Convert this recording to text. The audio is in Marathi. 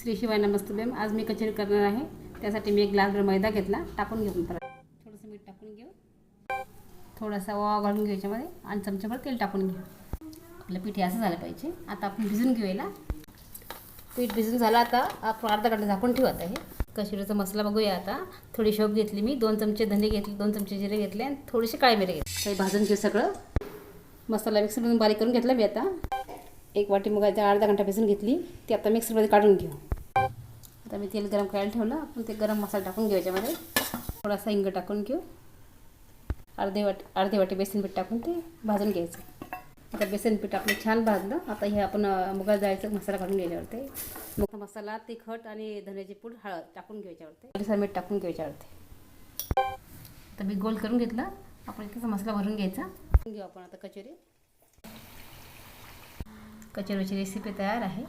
श्री शिवाय नमस्ते आज मी कचोरी करणार आहे. त्यासाठी मी एक ग्लासभर मैदा घेतला. टाकून घेऊन परत थोडंसं मीठ टाकून घेऊ. थोडासा ओवा घालून घेऊ याच्यामध्ये आणि चमच्याभर तेल टाकून घेऊ. आपलं पीठ हे असं झालं पाहिजे. आता आपण भिजून घेऊ याला पीठ भिजून झालं आता. आपण अर्धा घंटा झाकून ठेवू आता हे. कशिरीचा मसाला बघूया आता. थोडी शोप घेतली मी. दोन चमचे धने घेतले दोन चमचे जिरे घेतले आणि थोडेसे काळे मिरे घेतले. काही भाजून घेऊ सगळं. मसाला मिक्सरमधून बारीक करून घेतला मी आता. एक वाटी मुगाच्या अर्धा घंटा भिजून घेतली. ती आता मिक्सरमध्ये काढून घेऊ. आता मी तेल गरम करायला ठेवलं. आपण ते गरम मसाला टाकून घेऊ याच्यामध्ये. थोडासा हिंग टाकून घेऊ. अर्धे वाटी अर्धे वाटी बेसन पीठ टाकून ते भाजून घ्यायचं. आता बेसन पीठ आपलं छान भाजलं. आता हे आपण मुगा जायचं मसाला काढून घ्यायच्यावरती मग मसाला तिखट आणि धन्याची पूड हळद टाकून घ्यायच्यावरती वरती मीठ टाकून घ्यायच्यावरती आता मी गोल करून घेतला. आपण इथं मसाला भरून घ्यायचा. घेऊ आपण आता कचोरी. कचोरीची रेसिपी तयार आहे.